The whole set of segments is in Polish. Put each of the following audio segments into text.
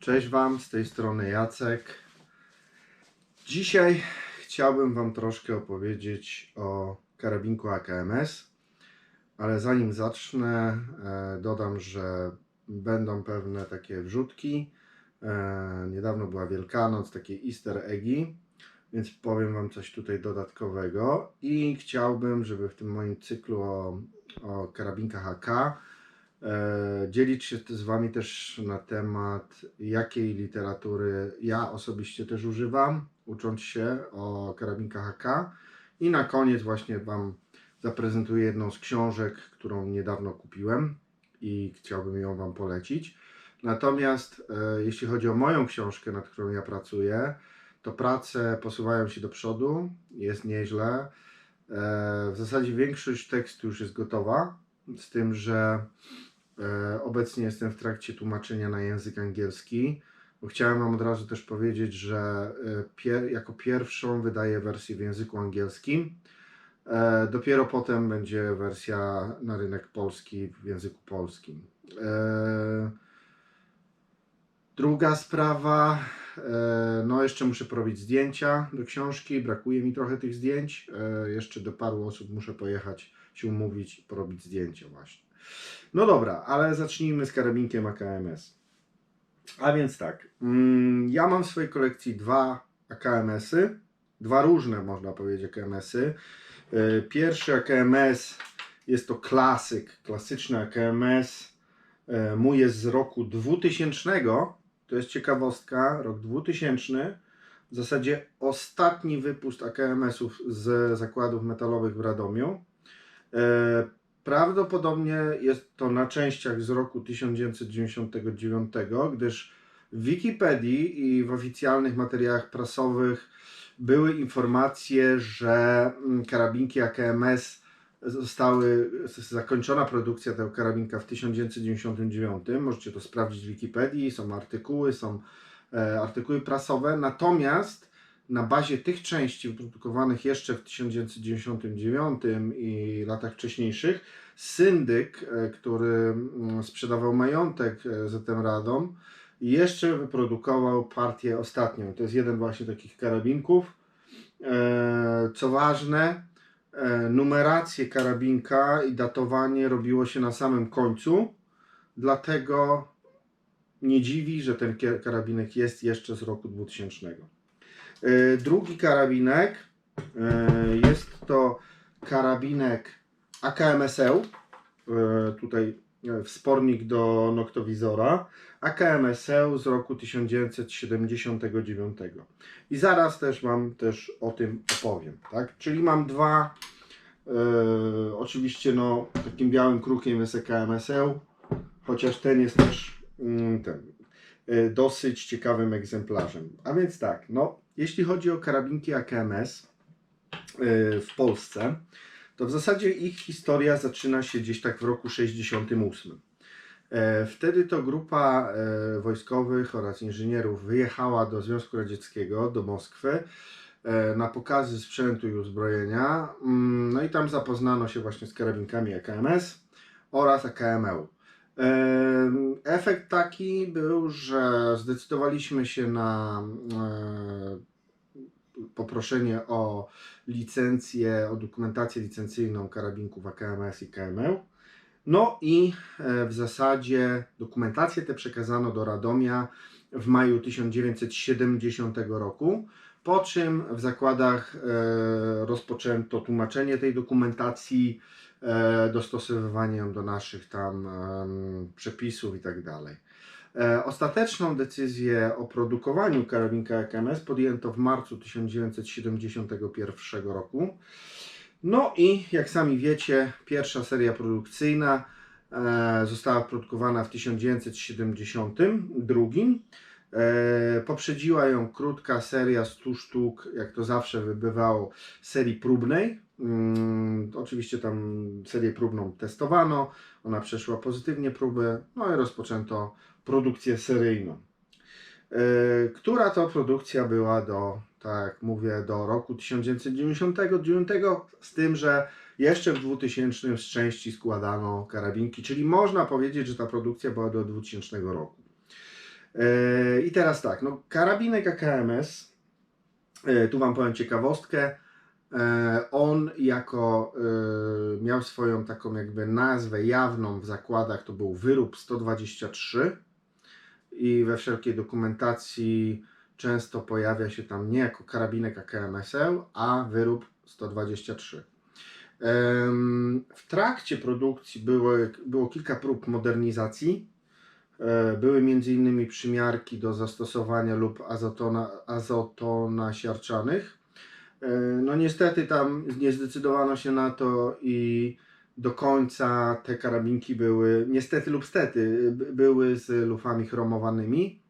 Cześć Wam, z tej strony Jacek. Dzisiaj chciałbym Wam troszkę opowiedzieć o karabinku AKMS, ale zanim zacznę, e, dodam, że będą pewne takie wrzutki. E, Niedawno była Wielkanoc, takie easter eggi, więc powiem Wam coś tutaj dodatkowego i chciałbym, żeby w tym moim cyklu o, o karabinkach AK dzielić się z Wami też na temat, jakiej literatury ja osobiście też używam, ucząc się o karabinkach AK. I na koniec właśnie Wam zaprezentuję jedną z książek, którą niedawno kupiłem i chciałbym ją Wam polecić. Natomiast e, jeśli chodzi o moją książkę, nad którą ja pracuję, to prace posuwają się do przodu, jest nieźle. E, w zasadzie większość tekstu już jest gotowa, z tym, że e, obecnie jestem w trakcie tłumaczenia na język angielski. Chciałem Wam od razu też powiedzieć, że e, pier jako pierwszą wydaję wersję w języku angielskim. E, dopiero potem będzie wersja na rynek polski w języku polskim. E, druga sprawa, e, no jeszcze muszę porobić zdjęcia do książki, brakuje mi trochę tych zdjęć. E, jeszcze do paru osób muszę pojechać, się umówić i porobić zdjęcia właśnie. No dobra, ale zacznijmy z karabinkiem AKMS. A więc tak, mm, ja mam w swojej kolekcji dwa AKMS-y, dwa różne można powiedzieć AKMS-y. E, Pierwszy AKMS jest to klasyk, klasyczny AKMS. E, Mój jest z roku 2000. To jest ciekawostka, rok 2000. W zasadzie ostatni wypust AKMS-ów z zakładów metalowych w Radomiu. Prawdopodobnie jest to na częściach z roku 1999, gdyż w Wikipedii i w oficjalnych materiałach prasowych były informacje, że mm, karabinki AKMS zostały, zakończona produkcja tego karabinka w 1999. Możecie to sprawdzić w Wikipedii, są artykuły, są e, artykuły prasowe. Natomiast na bazie tych części wyprodukowanych jeszcze w 1999 i latach wcześniejszych, syndyk, e, który mm, sprzedawał majątek e, ZM Radom, jeszcze wyprodukował partię ostatnią. To jest jeden właśnie takich karabinków. E, Co ważne, numerację karabinka i datowanie robiło się na samym końcu, dlatego nie dziwi, że ten karabinek jest jeszcze z roku 2000. E, Drugi karabinek e, jest to karabinek AKMSL. E, Tutaj wspornik do noktowizora. AKMSL z roku 1979. I zaraz też Wam też o tym opowiem. Tak? Czyli mam dwa. Oczywiście no, takim białym krukiem jest AKMSL, chociaż ten jest też mm, ten, dosyć ciekawym egzemplarzem. A więc tak, no, jeśli chodzi o karabinki AKMS e, w Polsce, to w zasadzie ich historia zaczyna się gdzieś tak w roku 68. E, Wtedy to grupa e, wojskowych oraz inżynierów wyjechała do Związku Radzieckiego, do Moskwy e, na pokazy sprzętu i uzbrojenia. Mm, No i tam zapoznano się właśnie z karabinkami AKMS oraz AKML. Efekt taki był, że zdecydowaliśmy się na e, poproszenie o licencję, o dokumentację licencyjną karabinków AKMS i KML. No i e, w zasadzie dokumentację tę przekazano do Radomia w maju 1970 roku, po czym w zakładach e, rozpoczęto tłumaczenie tej dokumentacji, dostosowywanie ją do naszych tam przepisów i tak dalej. E, Ostateczną decyzję o produkowaniu karabinka AKMS podjęto w marcu 1971 roku. No i jak sami wiecie, pierwsza seria produkcyjna e, została produkowana w 1972. E, poprzedziła ją krótka seria 100 sztuk, jak to zawsze wybywało, serii próbnej. Mm, oczywiście tam serię próbną testowano, ona przeszła pozytywnie próby, no i rozpoczęto produkcję seryjną. E, która to produkcja była do, tak mówię, do roku 1999, z tym, że jeszcze w 2000 z części składano karabinki, czyli można powiedzieć, że ta produkcja była do 2000 roku. E, I teraz tak, no karabinek AKMS, e, tu Wam powiem ciekawostkę, e, on jako miał swoją taką jakby nazwę jawną w zakładach, to był wyrób 123 i we wszelkiej dokumentacji często pojawia się tam nie jako karabinek AKMSL, a wyrób 123. Em, W trakcie produkcji było, było kilka prób modernizacji. E, Były m.in. przymiarki do zastosowania lub azotona, azotona siarczanych. E, No niestety tam nie zdecydowano się na to i do końca te karabinki były, niestety lub stety, by- były z lufami chromowanymi.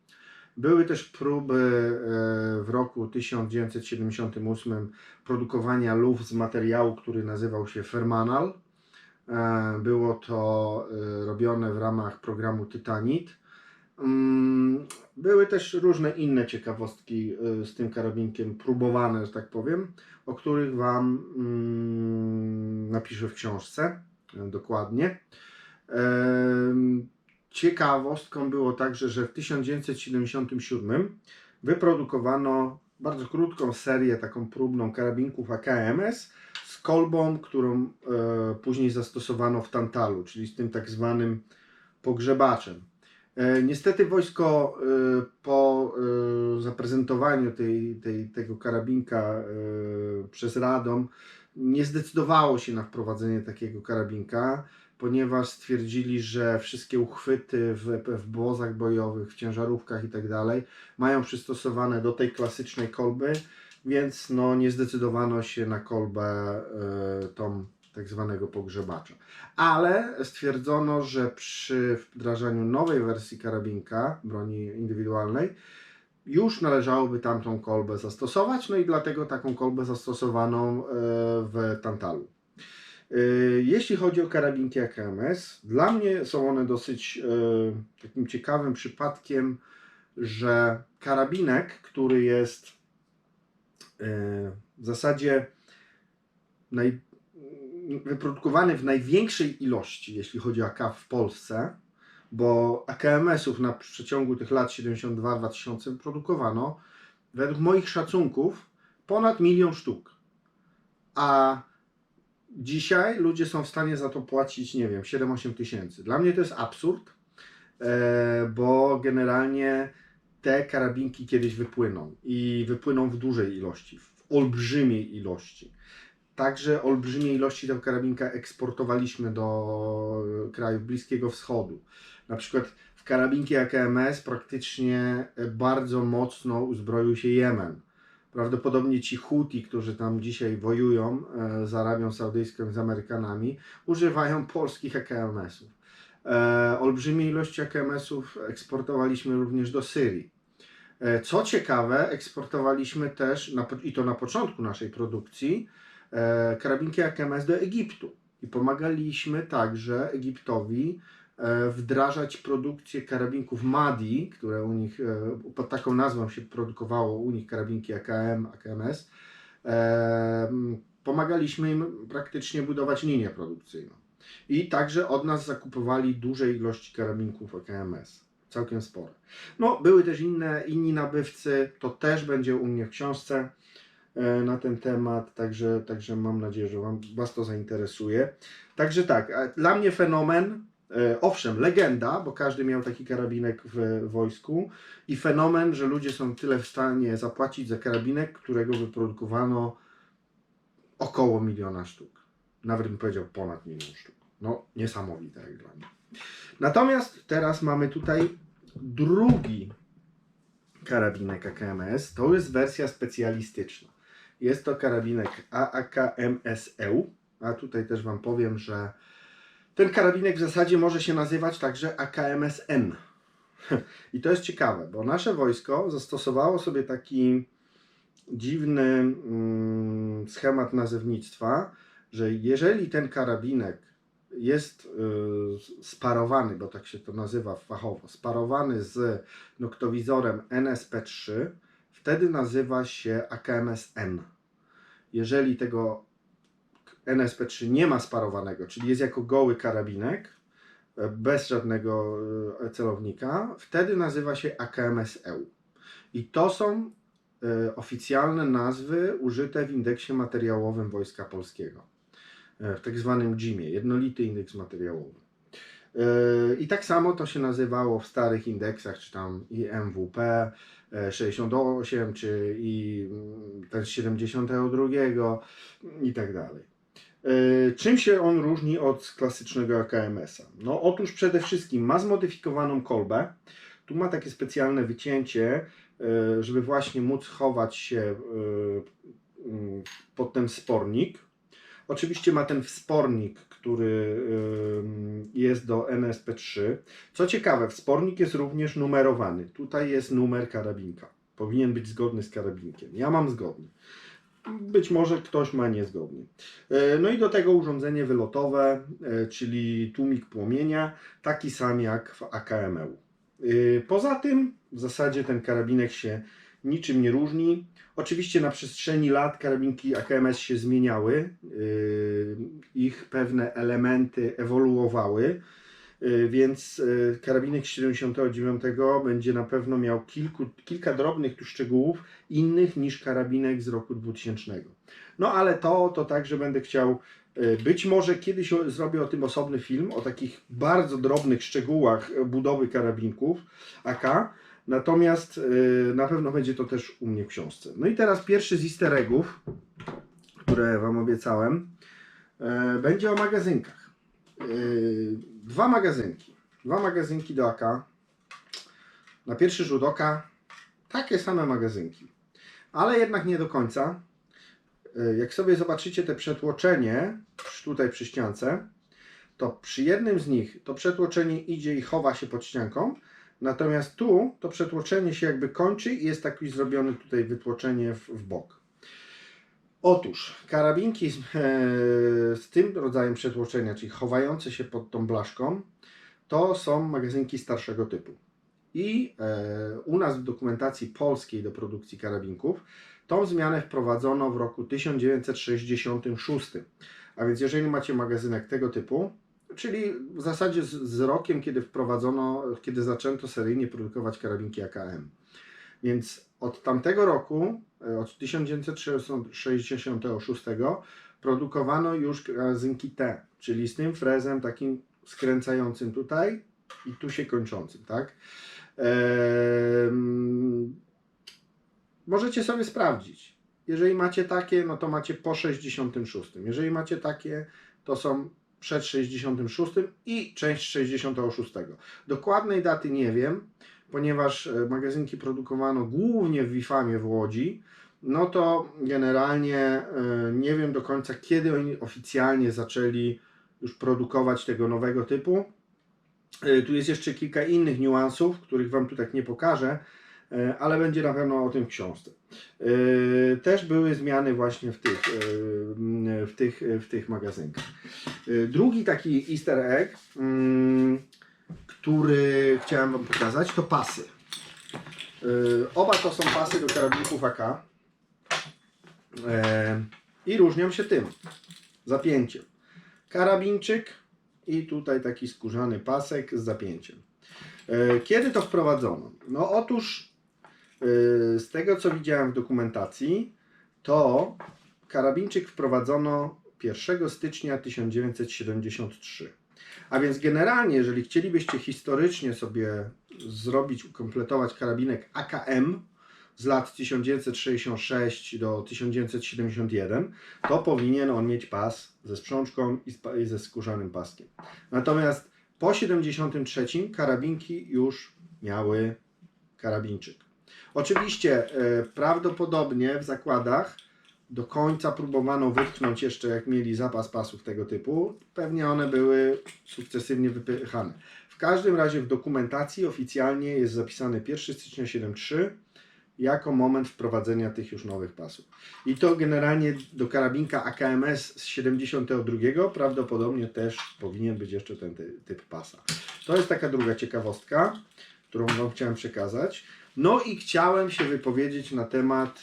Były też próby e, w roku 1978 produkowania luf z materiału, który nazywał się Fermanal. E, Było to e, robione w ramach programu Titanit. Mm, Były też różne inne ciekawostki e, z tym karabinkiem próbowane, że tak powiem, o których Wam mm, napiszę w książce dokładnie. Ciekawostką było także, że w 1977 wyprodukowano bardzo krótką serię, taką próbną karabinków AKMS kolbą, którą e, później zastosowano w Tantalu, czyli z tym tak zwanym pogrzebaczem. E, niestety wojsko e, po zaprezentowaniu tej, tej, tego karabinka przez Radom nie zdecydowało się na wprowadzenie takiego karabinka, ponieważ stwierdzili, że wszystkie uchwyty w, w błozach bojowych, w ciężarówkach i tak dalej mają przystosowane do tej klasycznej kolby, więc no, nie zdecydowano się na kolbę e, tą tak zwanego pogrzebacza. Ale stwierdzono, że przy wdrażaniu nowej wersji karabinka, broni indywidualnej, już należałoby tamtą kolbę zastosować, no i dlatego taką kolbę zastosowano e, w Tantalu. E, Jeśli chodzi o karabinki AKMS, dla mnie są one dosyć takim ciekawym przypadkiem, że karabinek, który jest w zasadzie naj, wyprodukowany w największej ilości, jeśli chodzi o AK w Polsce, bo AKMS-ów na przeciągu tych lat 72-2000 produkowano według moich szacunków ponad milion sztuk. A dzisiaj ludzie są w stanie za to płacić, nie wiem, 7-8 tysięcy. Dla mnie to jest absurd, e, bo generalnie te karabinki kiedyś wypłyną i wypłyną w dużej ilości, w olbrzymiej ilości. Także olbrzymie ilości tego karabinka eksportowaliśmy do krajów Bliskiego Wschodu. Na przykład w karabinki AKMS praktycznie bardzo mocno uzbroił się Jemen. Prawdopodobnie ci Huti, którzy tam dzisiaj wojują e, z Arabią Saudyjską z Amerykanami, używają polskich AKMS-ów. E, olbrzymie ilości AKMS-ów eksportowaliśmy również do Syrii. E, co ciekawe, eksportowaliśmy też, i to na początku naszej produkcji, e, karabinki AKMS do Egiptu. I pomagaliśmy także Egiptowi wdrażać produkcję karabinków MADI, które u nich pod taką nazwą się produkowało u nich karabinki AKM, AKMS. Pomagaliśmy im praktycznie budować linię produkcyjną. I także od nas zakupowali duże ilości karabinków AKMS. Całkiem spore. No, były też inne, inni nabywcy, to też będzie u mnie w książce e, na ten temat, także, także mam nadzieję, że wam, Was to zainteresuje. Także tak, dla mnie fenomen, e, owszem, legenda, bo każdy miał taki karabinek w wojsku i fenomen, że ludzie są tyle w stanie zapłacić za karabinek, którego wyprodukowano około miliona sztuk. Nawet bym powiedział ponad milion sztuk. No, niesamowite jak dla mnie. Natomiast teraz mamy tutaj drugi karabinek AKMS. To jest wersja specjalistyczna. Jest to karabinek AAKMSE. A tutaj też Wam powiem, że ten karabinek w zasadzie może się nazywać także AKMSN. I to jest ciekawe, bo nasze wojsko zastosowało sobie taki dziwny mm, schemat nazewnictwa, że jeżeli ten karabinek jest y, sparowany, bo tak się to nazywa fachowo, sparowany z noktowizorem NSP3, wtedy nazywa się AKMSN. Jeżeli tego NSP3 nie ma sparowanego, czyli jest jako goły karabinek, e, bez żadnego e, celownika, wtedy nazywa się AKMS-EU. I to są e, oficjalne nazwy użyte w indeksie materiałowym Wojska Polskiego, w tak zwanym GIM-ie, jednolity indeks materiałowy. E, I tak samo to się nazywało w starych indeksach, czy tam i MWP e, 68, czy i mm, ten z 72 i tak dalej. E, Czym się on różni od klasycznego AKMS-a? No otóż przede wszystkim ma zmodyfikowaną kolbę. Tu ma takie specjalne wycięcie, e, żeby właśnie móc chować się e, mm, pod ten spornik. Oczywiście ma ten wspornik, który jest do NSP3. Co ciekawe, wspornik jest również numerowany. Tutaj jest numer karabinka. Powinien być zgodny z karabinkiem. Ja mam zgodny. Być może ktoś ma niezgodny. E, No i do tego urządzenie wylotowe, e, czyli tłumik płomienia, taki sam jak w AKML. E, Poza tym w zasadzie ten karabinek się niczym nie różni. Oczywiście na przestrzeni lat karabinki AKMS się zmieniały, yy, ich pewne elementy ewoluowały, yy, więc yy, karabinek z 79 będzie na pewno miał kilku, kilka drobnych tu szczegółów innych niż karabinek z roku 2000. No ale to, to także będę chciał, być może kiedyś zrobię o tym osobny film, o takich bardzo drobnych szczegółach budowy karabinków AK, Natomiast y, na pewno będzie to też u mnie w książce. No i teraz pierwszy z easter eggów, które Wam obiecałem, e, będzie o magazynkach. Y, Dwa magazynki. Dwa magazynki do AK. Na pierwszy rzut oka takie same magazynki. Ale jednak nie do końca. Y, Jak sobie zobaczycie te przetłoczenie tutaj przy ściance, to przy jednym z nich to przetłoczenie idzie i chowa się pod ścianką, Natomiast tu to przetłoczenie się jakby kończy i jest taki zrobione tutaj wytłoczenie w, w bok. Otóż karabinki z, e, z tym rodzajem przetłoczenia, czyli chowające się pod tą blaszką, to są magazynki starszego typu. I e, u nas w dokumentacji polskiej do produkcji karabinków tą zmianę wprowadzono w roku 1966. A więc jeżeli macie magazynek tego typu, Czyli w zasadzie z, z rokiem, kiedy wprowadzono, kiedy zaczęto seryjnie produkować karabinki AKM. Więc od tamtego roku, e, od 1966, produkowano już karabinki T, czyli z tym frezem takim skręcającym tutaj i tu się kończącym, tak? Możecie sobie sprawdzić. Jeżeli macie takie, no to macie po 66. Jeżeli macie takie, to są przed 66 i część 66. Dokładnej daty nie wiem, ponieważ e, magazynki produkowano głównie w Wifamie w Łodzi, no to generalnie e, nie wiem do końca kiedy oni oficjalnie zaczęli już produkować tego nowego typu. E, Tu jest jeszcze kilka innych niuansów, których Wam tu tak nie pokażę, ale będzie na pewno o tym w książce. E, Też były zmiany właśnie w tych, e, w tych, w tych magazynkach. Y, Drugi taki easter egg, mm, który chciałem Wam pokazać, to pasy. Oba to są pasy do karabinków AK i różnią się tym zapięciem. Karabinczyk i tutaj taki skórzany pasek z zapięciem. Kiedy to wprowadzono? No otóż z tego co widziałem w dokumentacji, to karabinczyk wprowadzono 1 stycznia 1973. A więc generalnie, jeżeli chcielibyście historycznie sobie zrobić, ukompletować karabinek AKM z lat 1966 do 1971, to powinien on mieć pas ze sprzączką i ze skórzanym paskiem. Natomiast po 73 karabinki już miały karabinczyk. Oczywiście e, prawdopodobnie w zakładach do końca próbowano wypchnąć jeszcze, jak mieli zapas pasów tego typu. Pewnie one były sukcesywnie wypychane. W każdym razie w dokumentacji oficjalnie jest zapisany 1 stycznia 73 jako moment wprowadzenia tych już nowych pasów. I to generalnie do karabinka AKMS z 72 prawdopodobnie też powinien być jeszcze ten ty, typ pasa. To jest taka druga ciekawostka, którą Wam chciałem przekazać. No i chciałem się wypowiedzieć na temat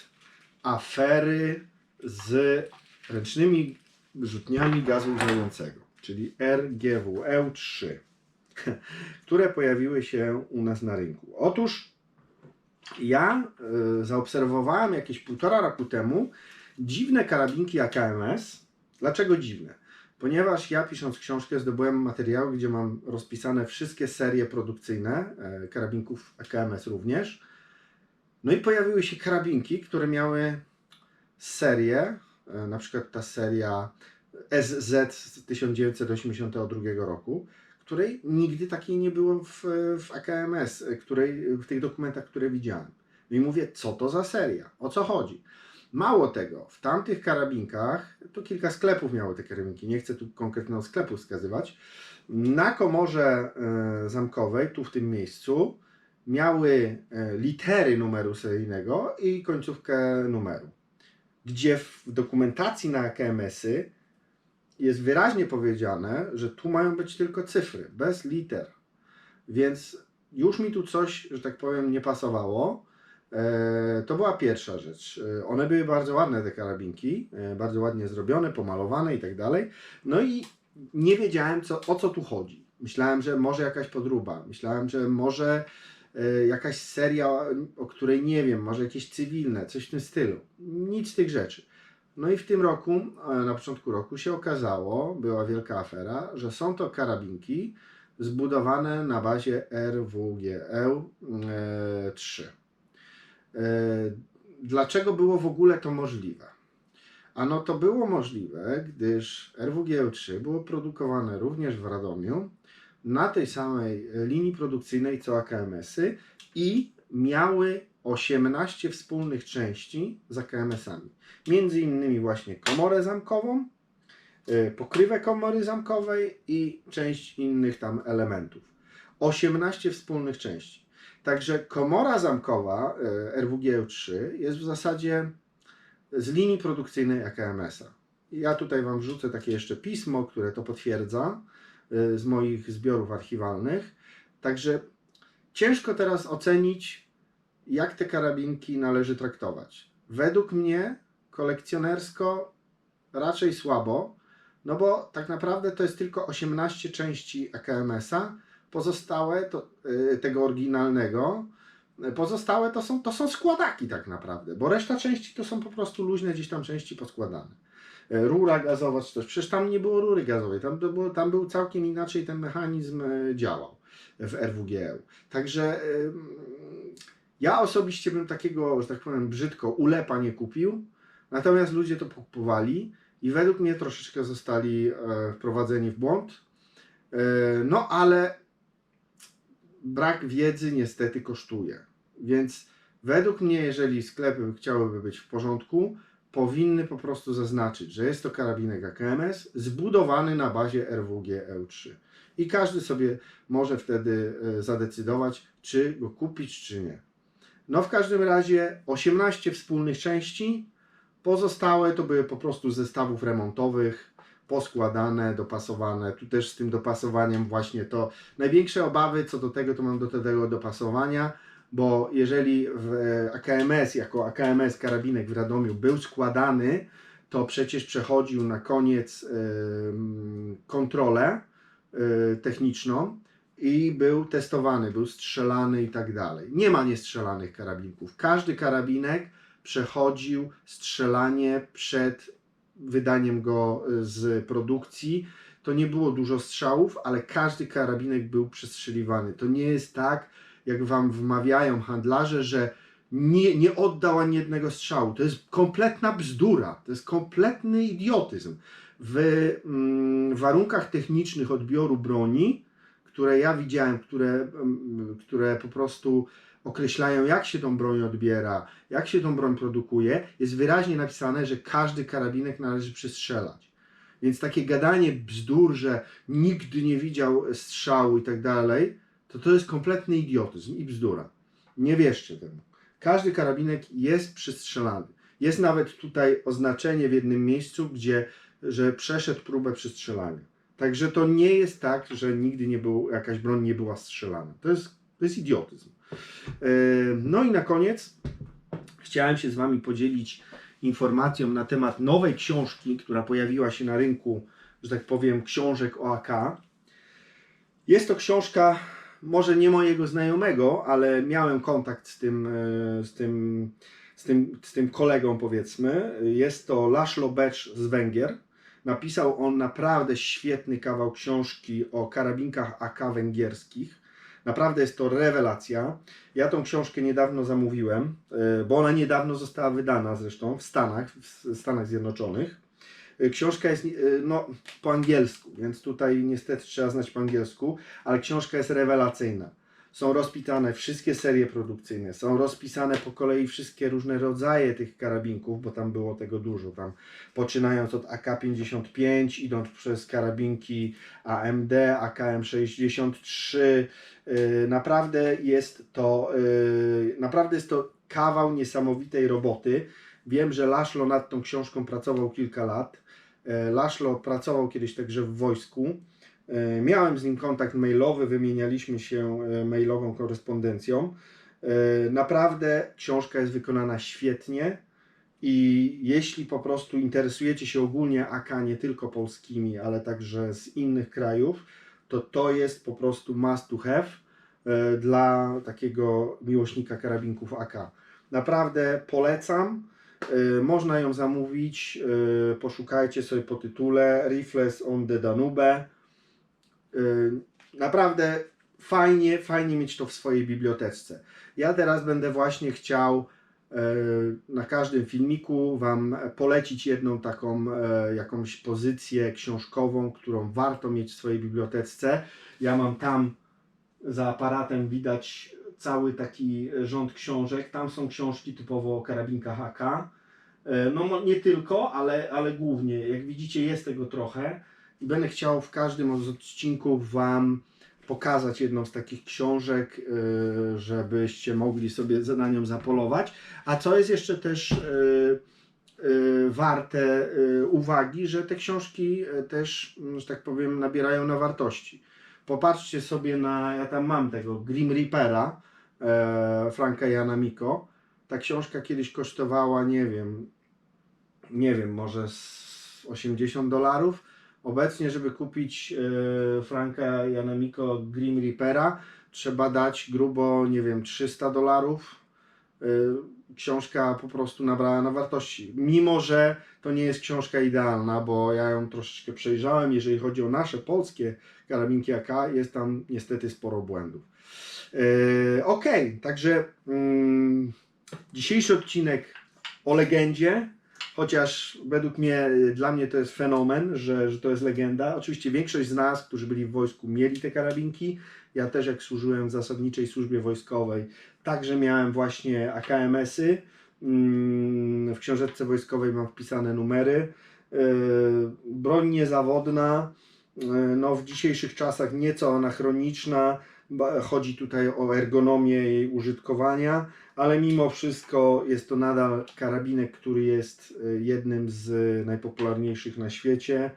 afery z ręcznymi rzutniami gazu łzawiącego, czyli RGWE3. które pojawiły się u nas na rynku. Otóż ja y, zaobserwowałem jakieś półtora roku temu dziwne karabinki AKMS. Dlaczego dziwne? Ponieważ ja pisząc książkę zdobyłem materiał, gdzie mam rozpisane wszystkie serie produkcyjne e, karabinków AKMS również. No i pojawiły się karabinki, które miały serię, e, na przykład ta seria SZ z 1982 roku, której nigdy takiej nie było w, w AKMS, e, której, w tych dokumentach, które widziałem. No i mówię, co to za seria? O co chodzi? Mało tego, w tamtych karabinkach, to kilka sklepów miało te karabinki, nie chcę tu konkretnego sklepu wskazywać, na komorze e, zamkowej, tu w tym miejscu, miały e, litery numeru seryjnego i końcówkę numeru. Gdzie w dokumentacji na AKMS-y jest wyraźnie powiedziane, że tu mają być tylko cyfry, bez liter. Więc już mi tu coś, że tak powiem, nie pasowało. E, To była pierwsza rzecz. E, One były bardzo ładne, te karabinki, bardzo ładnie zrobione, pomalowane i tak dalej. No i nie wiedziałem, co, o co tu chodzi. Myślałem, że może jakaś podróba, myślałem, że może jakaś seria, o której nie wiem, może jakieś cywilne, coś w tym stylu. Nic z tych rzeczy. No i w tym roku, e, na początku roku się okazało, była wielka afera, że są to karabinki zbudowane na bazie RWGL-3. E, Dlaczego było w ogóle to możliwe? Ano to było możliwe, gdyż RWGL-3 było produkowane również w Radomiu na tej samej linii produkcyjnej co AKMS-y i miały 18 wspólnych części z AKMS-ami. Między innymi właśnie komorę zamkową, y, pokrywę komory zamkowej i część innych tam elementów. 18 wspólnych części. Także komora zamkowa y, RWGL-3 jest w zasadzie z linii produkcyjnej AKMS-a. Ja tutaj Wam wrzucę takie jeszcze pismo, które to potwierdza z moich zbiorów archiwalnych. Także ciężko teraz ocenić, jak te karabinki należy traktować. Według mnie kolekcjonersko raczej słabo, no bo tak naprawdę to jest tylko 18 części AKMS-a, pozostałe to, y, tego oryginalnego, y, pozostałe to są, to są składaki tak naprawdę, bo reszta części to są po prostu luźne gdzieś tam części poskładane. Y, Rura gazowa czy coś, przecież tam nie było rury gazowej, tam, było, tam był całkiem inaczej ten mechanizm y, działał w RWGL. Także ja osobiście bym takiego, że tak powiem, brzydko ulepa nie kupił, natomiast ludzie to kupowali i według mnie troszeczkę zostali e, wprowadzeni w błąd. E, no ale brak wiedzy niestety kosztuje. Więc według mnie, jeżeli sklepy chciałyby być w porządku, powinny po prostu zaznaczyć, że jest to karabinek AKMS zbudowany na bazie RWG-L3. I każdy sobie może wtedy e, zadecydować, czy go kupić, czy nie. No w każdym razie 18 wspólnych części, pozostałe to były po prostu zestawów remontowych, poskładane, dopasowane. Tu też z tym dopasowaniem właśnie to największe obawy co do tego to mam do tego dopasowania, bo jeżeli w e, AKMS jako AKMS karabinek w Radomiu był składany, to przecież przechodził na koniec kontrolę e, techniczną i był testowany, był strzelany i tak dalej. Nie ma niestrzelanych karabinków. Każdy karabinek przechodził strzelanie przed wydaniem go y, z produkcji. To nie było dużo strzałów, ale każdy karabinek był przestrzeliwany. To nie jest tak, jak wam wmawiają handlarze, że nie, nie oddał ani jednego strzału. To jest kompletna bzdura. To jest kompletny idiotyzm. W mm, warunkach technicznych odbioru broni, które ja widziałem, które, mm, które po prostu określają, jak się tą broń odbiera, jak się tą broń produkuje, jest wyraźnie napisane, że każdy karabinek należy przestrzelać. Więc takie gadanie bzdur, że nigdy nie widział strzału i tak dalej, to to jest kompletny idiotyzm i bzdura. Nie wierzcie temu. Każdy karabinek jest przestrzelany. Jest nawet tutaj oznaczenie w jednym miejscu, gdzie że przeszedł próbę przestrzelania. Także to nie jest tak, że nigdy nie był, jakaś broń nie była strzelana. To jest, to jest idiotyzm. Yy, No i na koniec chciałem się z Wami podzielić informacją na temat nowej książki, która pojawiła się na rynku, że tak powiem, książek o AK. Jest to książka, może nie mojego znajomego, ale miałem kontakt z tym, e, z tym, z tym, z tym kolegą, powiedzmy. Jest to Laszlo Becz z Węgier. Napisał on naprawdę świetny kawał książki o karabinkach AK węgierskich. Naprawdę jest to rewelacja. Ja tą książkę niedawno zamówiłem, e, bo ona niedawno została wydana zresztą w Stanach, w Stanach Zjednoczonych. E, Książka jest e, no, po angielsku, więc tutaj niestety trzeba znać po angielsku, ale książka jest rewelacyjna. Są rozpisane wszystkie serie produkcyjne, są rozpisane po kolei wszystkie różne rodzaje tych karabinków, bo tam było tego dużo. Tam poczynając od AK-55, idąc przez karabinki AMD, AKM-63. Yy, Naprawdę jest to yy, naprawdę jest to kawał niesamowitej roboty. Wiem, że Laszlo nad tą książką pracował kilka lat. E, Laszlo pracował kiedyś także w wojsku. E, Miałem z nim kontakt mailowy, wymienialiśmy się e, mailową korespondencją. Naprawdę książka jest wykonana świetnie i jeśli po prostu interesujecie się ogólnie AK nie tylko polskimi, ale także z innych krajów, to to jest po prostu must to have dla takiego miłośnika karabinków AK. Naprawdę polecam. E, Można ją zamówić. e, Poszukajcie sobie po tytule Rifles on the Danube. E, Naprawdę fajnie, fajnie mieć to w swojej biblioteczce. Ja teraz będę właśnie chciał na każdym filmiku Wam polecić jedną taką jakąś pozycję książkową, którą warto mieć w swojej biblioteczce. Ja mam tam za aparatem widać cały taki rząd książek. Tam są książki typowo o karabinkach AK. E, No nie tylko, ale, ale głównie. Jak widzicie jest tego trochę. Będę chciał w każdym z odcinków Wam pokazać jedną z takich książek, e, żebyście mogli sobie na nią zapolować. A co jest jeszcze też e, e, warte e, uwagi, że te książki e, też, mm, że tak powiem, nabierają na wartości. Popatrzcie sobie na, ja tam mam tego Grim Reapera e, Franka Jana Miko. Ta książka kiedyś kosztowała, nie wiem, nie wiem, może z 80 dolarów. Obecnie, żeby kupić e, Franka Janamiko Grim Reapera, trzeba dać grubo, nie wiem, 300 dolarów. E, książka po prostu nabrała na wartości. Mimo, że to nie jest książka idealna, bo ja ją troszeczkę przejrzałem. Jeżeli chodzi o nasze polskie karabinki AK, jest tam niestety sporo błędów. E, Okej, także mm, dzisiejszy odcinek o legendzie, chociaż według mnie, y, dla mnie to jest fenomen, że, że to jest legenda. Oczywiście większość z nas, którzy byli w wojsku, mieli te karabinki. Ja też jak służyłem w zasadniczej służbie wojskowej, także miałem właśnie AKMS-y. Mm, W książeczce wojskowej mam wpisane numery. Yy, Broń niezawodna, yy, no w dzisiejszych czasach nieco anachroniczna. Chodzi tutaj o ergonomię jej użytkowania, ale mimo wszystko jest to nadal karabinek, który jest y, jednym z najpopularniejszych na świecie.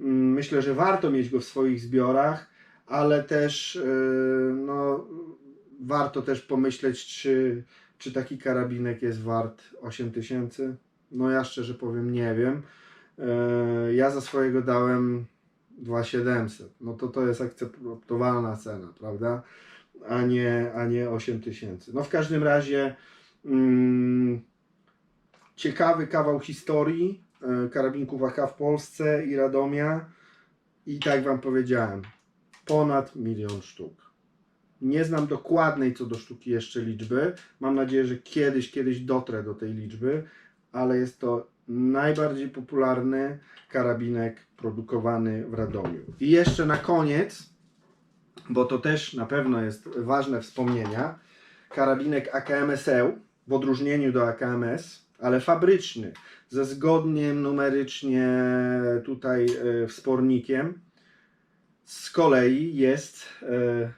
Mm, Myślę, że warto mieć go w swoich zbiorach, ale też no, warto też pomyśleć, czy, czy taki karabinek jest wart 8000. No ja szczerze powiem, nie wiem. Y, Ja za swojego dałem 2700. No to to jest akceptowalna cena, prawda? A nie, a nie 8000. No w każdym razie mm, ciekawy kawał historii e, karabinków AK w Polsce i Radomia. I tak Wam powiedziałem, ponad milion sztuk. Nie znam dokładnej co do sztuki jeszcze liczby. Mam nadzieję, że kiedyś, kiedyś dotrę do tej liczby, ale jest to najbardziej popularny karabinek produkowany w Radomiu. I jeszcze na koniec, bo to też na pewno jest ważne wspomnienia, karabinek AKMSL w odróżnieniu do AKMS, ale fabryczny, ze zgodnym numerycznie tutaj e, wspornikiem. Z kolei jest e,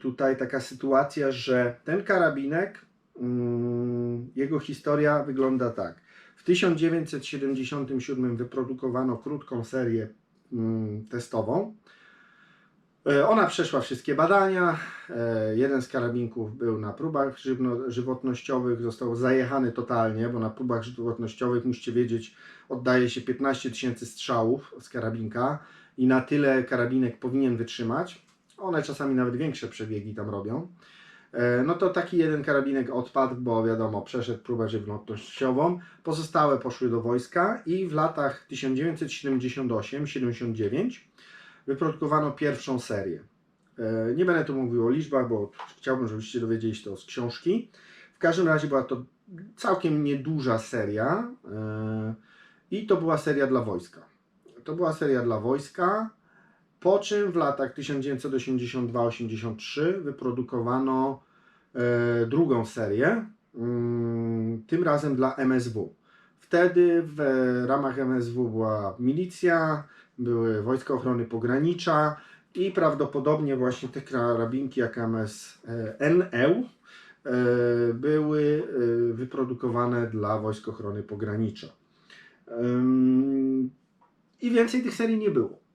tutaj taka sytuacja, że ten karabinek, mm, jego historia wygląda tak. W 1977 wyprodukowano krótką serię mm, testową. E, Ona przeszła wszystkie badania. E, Jeden z karabinków był na próbach żywno- żywotnościowych, został zajechany totalnie, bo na próbach żywotnościowych musicie wiedzieć, oddaje się 15 tysięcy strzałów z karabinka i na tyle karabinek powinien wytrzymać, one czasami nawet większe przebiegi tam robią, e, no to taki jeden karabinek odpadł, bo wiadomo, przeszedł próbę żywotnościową, pozostałe poszły do wojska i w latach 1978-79 wyprodukowano pierwszą serię. E, Nie będę tu mówił o liczbach, bo chciałbym, żebyście dowiedzieli się to z książki. W każdym razie była to całkiem nieduża seria e, i to była seria dla wojska. To była seria dla wojska, po czym w latach 1982-83 wyprodukowano e, drugą serię, mm, tym razem dla MSW. Wtedy w ramach MSW była milicja, były Wojska Ochrony Pogranicza i prawdopodobnie właśnie te karabinki jak MS e, e, były e, wyprodukowane dla Wojsk Ochrony Pogranicza. I więcej tych serii nie było.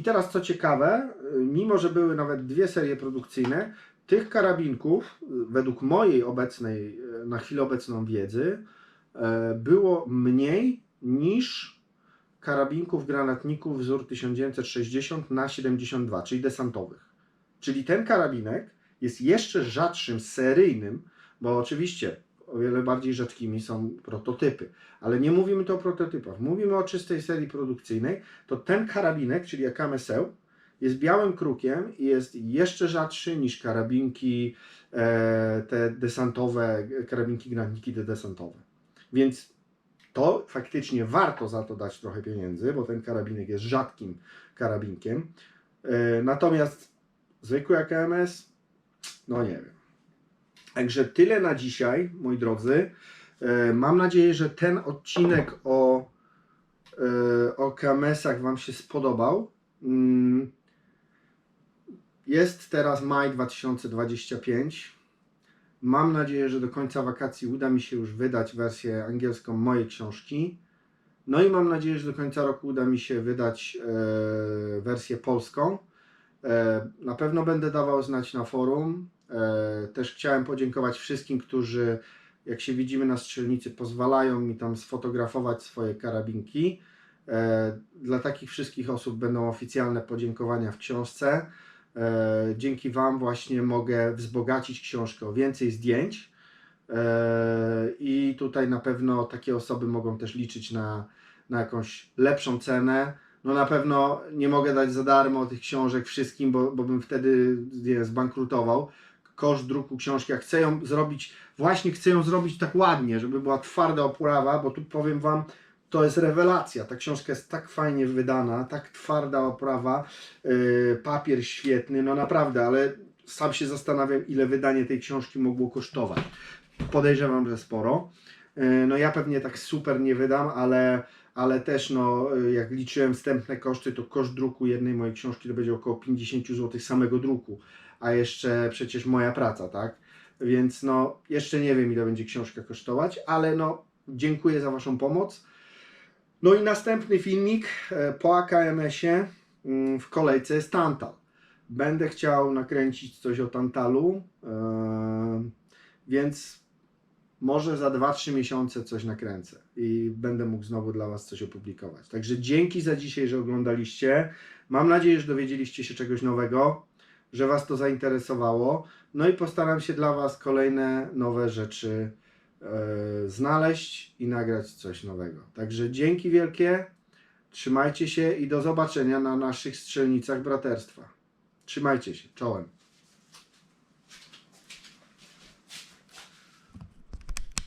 I teraz co ciekawe, y, mimo że były nawet dwie serie produkcyjne, tych karabinków, y, według mojej obecnej, y, na chwilę obecną wiedzy, było mniej niż karabinków granatników wzór 1960 na 72, czyli desantowych. Czyli ten karabinek jest jeszcze rzadszym seryjnym, bo oczywiście o wiele bardziej rzadkimi są prototypy, ale nie mówimy tu o prototypach, mówimy o czystej serii produkcyjnej, to ten karabinek, czyli AKMSL, jest białym krukiem i jest jeszcze rzadszy niż karabinki e, te desantowe, karabinki granatniki te desantowe. Więc to faktycznie warto za to dać trochę pieniędzy, bo ten karabinek jest rzadkim karabinkiem. E, natomiast zwykły AKMS, no nie wiem. Także tyle na dzisiaj, moi drodzy. E, Mam nadzieję, że ten odcinek o, e, o KMS-ach Wam się spodobał. Mm, Jest teraz maj 2025. Mam nadzieję, że do końca wakacji uda mi się już wydać wersję angielską mojej książki. No i mam nadzieję, że do końca roku uda mi się wydać e, wersję polską. E, na pewno będę dawał znać na forum. E, też chciałem podziękować wszystkim, którzy, jak się widzimy na strzelnicy, pozwalają mi tam sfotografować swoje karabinki. E, Dla takich wszystkich osób będą oficjalne podziękowania w książce. Dzięki Wam właśnie mogę wzbogacić książkę o więcej zdjęć. I tutaj na pewno takie osoby mogą też liczyć na, na jakąś lepszą cenę. No na pewno nie mogę dać za darmo tych książek wszystkim, bo, bo bym wtedy nie, zbankrutował. Koszt druku książki, jak chcę ją zrobić, właśnie chcę ją zrobić tak ładnie, żeby była twarda oprawa, bo tu powiem Wam, to jest rewelacja. Ta książka jest tak fajnie wydana, tak twarda oprawa, yy, papier świetny, no naprawdę, ale sam się zastanawiam, ile wydanie tej książki mogło kosztować. Podejrzewam, że sporo. Yy, no ja pewnie tak super nie wydam, ale, ale też no, jak liczyłem wstępne koszty, to koszt druku jednej mojej książki to będzie około 50 zł samego druku, a jeszcze przecież moja praca, tak? Więc no, jeszcze nie wiem, ile będzie książka kosztować, ale no, dziękuję za Waszą pomoc. No i następny filmik e, po AKMS-ie mm, w kolejce jest Tantal. Będę chciał nakręcić coś o Tantalu, e, więc może za 2-3 miesiące coś nakręcę i będę mógł znowu dla Was coś opublikować. Także dzięki za dzisiaj, że oglądaliście. Mam nadzieję, że dowiedzieliście się czegoś nowego, że Was to zainteresowało. No i postaram się dla Was kolejne nowe rzeczy e, znaleźć i nagrać coś nowego. Także dzięki wielkie, trzymajcie się i do zobaczenia na naszych strzelnicach braterstwa. Trzymajcie się, czołem.